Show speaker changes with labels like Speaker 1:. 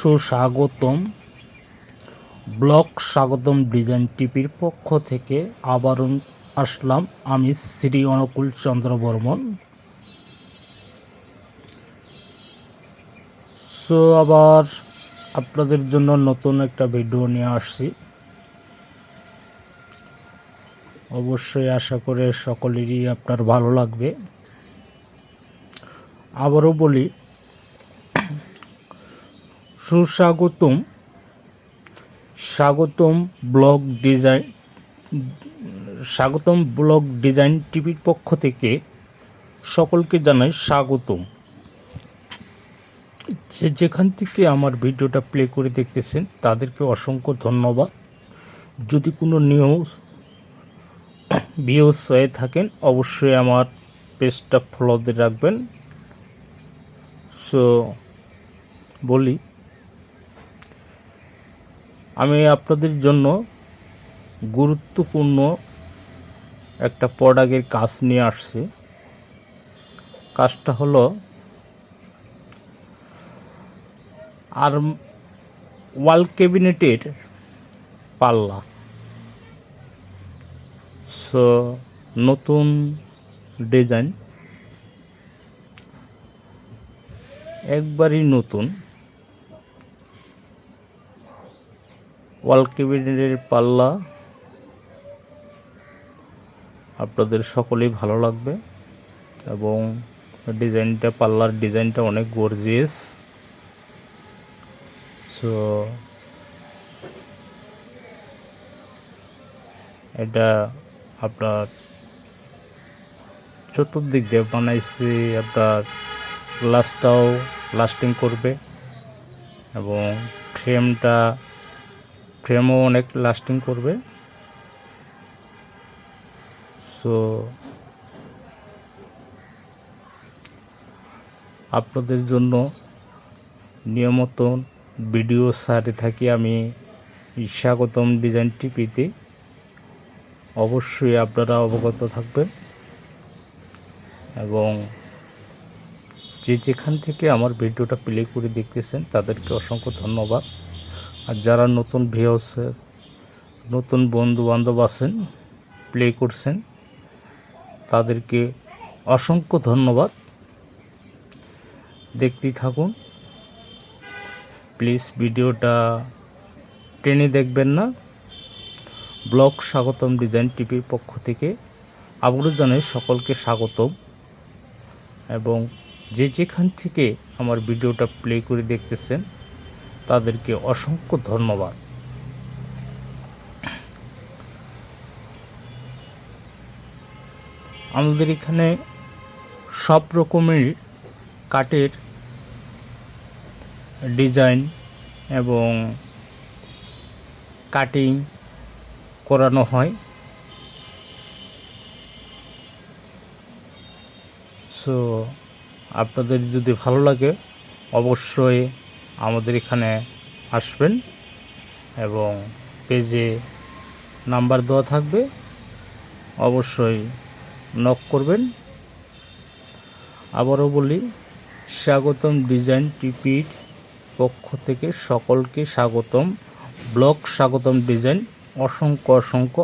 Speaker 1: সুস্বাগতম। ব্লক স্বাগতম ডিজাইন টিপির পক্ষ থেকে আবারও আসলাম আমি শ্রী অনুকূল চন্দ্র বর্মন সো আবার আপনাদের জন্য নতুন একটা ভিডিও নিয়ে আসছি। অবশ্যই আশা করে সকলেরই আপনার ভালো লাগবে। আবারও বলি সুস্বাগতম। স্বাগতম ব্লগ ডিজাইন, স্বাগতম ব্লগ ডিজাইন টিভির পক্ষ থেকে সকলকে জানাই স্বাগতম। যে যেখান থেকে আমার ভিডিওটা প্লে করে দেখতেছেন, তাদেরকে অসংখ্য ধন্যবাদ। যদি কোনো নিউজ ভিউস হয়ে থাকেন, অবশ্যই আমার পেজটা ফলোতে রাখবেন। সো বলি আমি আপনাদের জন্য গুরুত্বপূর্ণ একটা প্রোডাক্টের কাজ নিয়ে আসছি। কাজটা হলো আর ওয়াল ক্যাবিনেটের পাল্লা। সো, নতুন ডিজাইন। একবারই নতুন। ওয়াল পাল্লা। আপনাদের সকলেই ভালো লাগবে এবং ডিজাইনটা, পাল্লার ডিজাইনটা অনেক গর্জিয়াস। সো এটা আপনার চতুর্দিক দিয়ে বানাইছি, আপনার গ্লাসটাও লাস্টিং করবে এবং ফ্রেমটা ফ্রেমও অনেক লাস্টিং করবে। সো আপনাদের জন্য নিয়মিত ভিডিও সারে থাকি আমি স্বাগতম ডিজাইন টিপিতে অবশ্যই আপনারা অবগত থাকবেন। এবং যে যেখান থেকে আমার ভিডিওটা প্লে করে দেখতেছেন, তাদেরকে অসংখ্য ধন্যবাদ। আর যারা নতুন ভিউস নতুন বন্ধু বান্ধব আছেন প্লে করছেন, তাদেরকে অসংখ্য ধন্যবাদ। দেখতেই থাকুন। প্লিজ ভিডিওটা টেনে দেখবেন না। ব্লগ স্বাগতম ডিজাইন টিভির পক্ষ থেকে। আবারও জানাই সকলকে স্বাগতম। এবং যে যেখান থেকে আমার ভিডিওটা প্লে করে দেখতেছেন তাদেরকে অসংখ্য ধন্যবাদ। আমাদের এখানে সব রকমের কাঠের ডিজাইন এবং কাটিং করানো হয়। সো আপনাদের যদি ভালো লাগে, অবশ্যই আমাদের এখানে আসবেন এবং পেজে নাম্বার দেওয়া থাকবে। অবশ্যই নক করবেন। আবারও বলি, স্বাগতম ডিজাইন টিপির পক্ষ থেকে সকলকে স্বাগতম। ব্লক স্বাগতম ডিজাইন। অসংখ্য অসংখ্য